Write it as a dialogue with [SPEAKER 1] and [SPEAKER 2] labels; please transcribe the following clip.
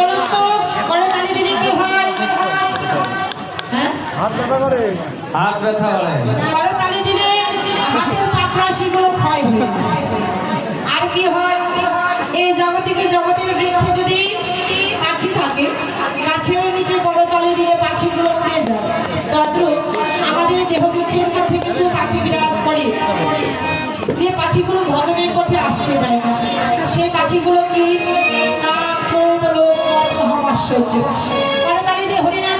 [SPEAKER 1] বলুন তো করতালি দিলে কি হয়? হ্যাঁ?
[SPEAKER 2] হাত ব্যথা করে।
[SPEAKER 3] হাত ব্যথা করে।
[SPEAKER 1] করতালি দিলে হাতের পাপড়াশিগুলো ক্ষয় হয়ে। আর কি হয়? এই জগতিকে জগতের বৃক্ষে যদি পাখি থাকে গাছের নিচে করতালি দিলে পাখিগুলো উড়ে যায়। তদ্রুপ আমাদের দেহ বৃক্ষের মধ্যে কিন্তু পাখি বিরাজ করে। যে পাখিগুলো ভজনের পথে আসতে দেয় না সেই পাখিগুলো কি? মদ, অহম, আশ্চর্য। করতালি দিয়ে হরিনাম